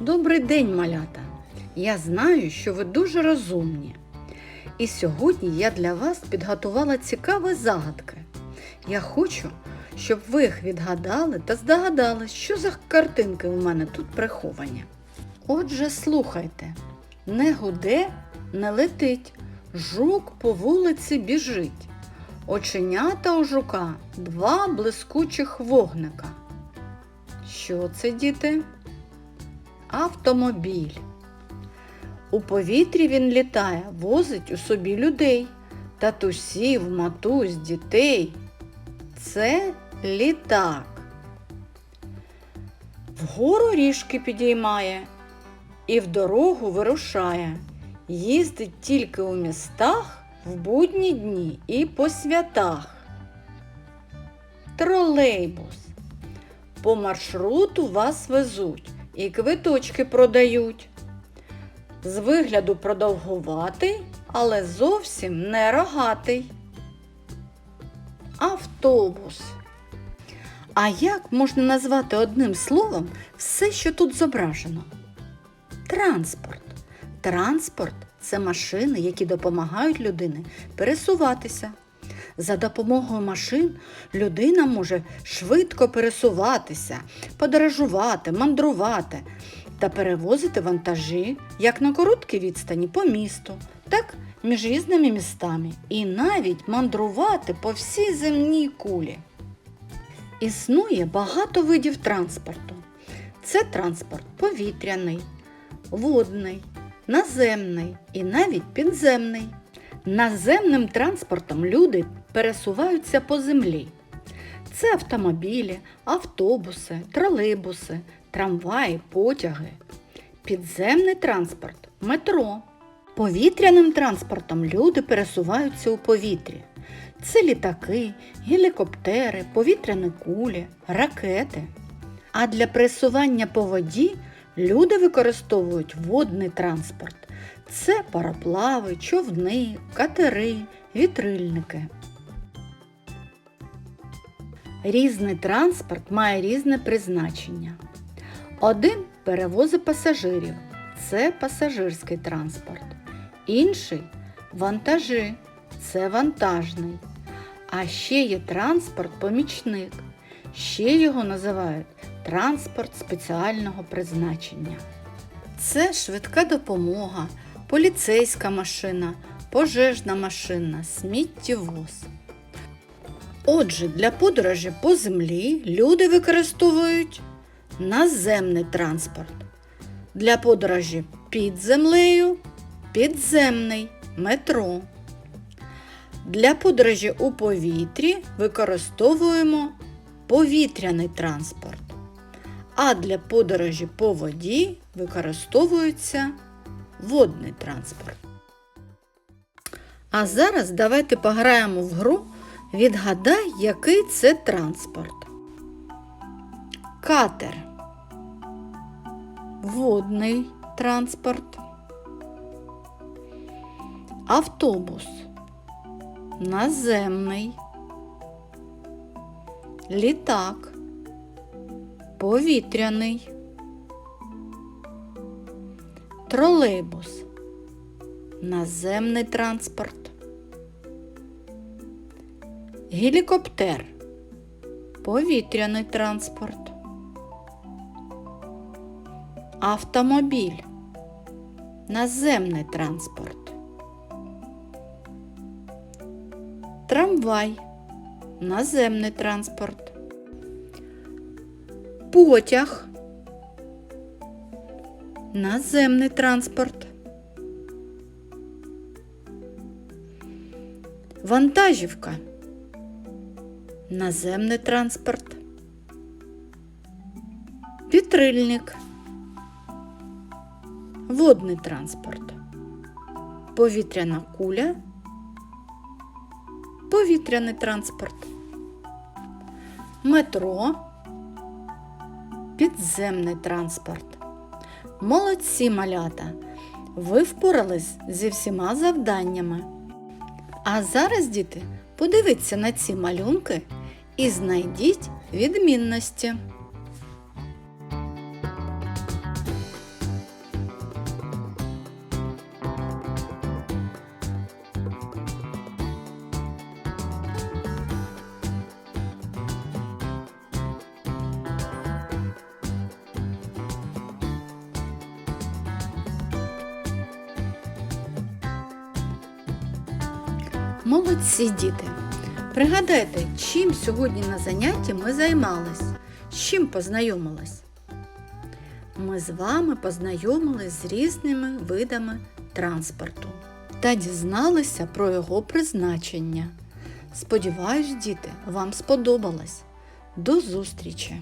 Добрий день, малята! Я знаю, що ви дуже розумні. І сьогодні я для вас підготувала цікаві загадки. Я хочу, щоб ви їх відгадали та здогадали, що за картинки у мене тут приховані. Отже, слухайте, не гуде, не летить, жук по вулиці біжить. Оченята у жука два блискучих вогника. Що це, діти? Автомобіль. У повітрі він літає, возить у собі людей, татусів, матусь, дітей. Це літак. Вгору ріжки підіймає і в дорогу вирушає. Їздить тільки у містах в будні дні і по святах. Тролейбус. По маршруту вас везуть і квиточки продають. З вигляду продовгуватий, але зовсім не рогатий. Автобус. А як можна назвати одним словом все, що тут зображено? Транспорт. Транспорт це машини, які допомагають людині пересуватися. За допомогою машин людина може швидко пересуватися, подорожувати, мандрувати та перевозити вантажі як на короткій відстані по місту, так між різними містами і навіть мандрувати по всій земній кулі. Існує багато видів транспорту. Це транспорт повітряний, водний, наземний і навіть підземний. Наземним транспортом люди пересуваються по землі. Це автомобілі, автобуси, тролейбуси, трамваї, потяги. Підземний транспорт метро. Повітряним транспортом люди пересуваються у повітрі. Це літаки, гелікоптери, повітряні кулі, ракети. А для пересування по воді люди використовують водний транспорт. Це пароплави, човни, катери, вітрильники. Різний транспорт має різне призначення. Один перевозить пасажирів це пасажирський транспорт. Інший вантажі це вантажний. А ще є транспорт-помічник. Ще його називають транспорт спеціального призначення. Це швидка допомога, поліцейська машина, пожежна машина, сміттєвоз. Отже, для подорожі по землі люди використовують наземний транспорт. Для подорожі під землею підземний метро. Для подорожі у повітрі використовуємо повітряний транспорт. А для подорожі по воді використовується водний транспорт. А зараз давайте пограємо в гру Відгадай, який це транспорт. Катер. Водний транспорт. Автобус. Наземний. Літак. Повітряний. Тролейбус. Наземний транспорт. Гелікоптер. Повітряний транспорт. Автомобіль. Наземний транспорт. Трамвай. Наземний транспорт. Потяг. Наземний транспорт. Вантажівка. Наземний транспорт. Вітрильник. Водний транспорт. Повітряна куля. Повітряний транспорт. Метро. Підземний транспорт. Молодці малята! Ви впорались зі всіма завданнями. А зараз, діти, подивіться на ці малюнки і знайдіть відмінності. Молодці діти! Пригадайте, чим сьогодні на занятті ми займались, з чим познайомились? Ми з вами познайомились з різними видами транспорту та дізналися про його призначення. Сподіваюсь, діти, вам сподобалось. До зустрічі!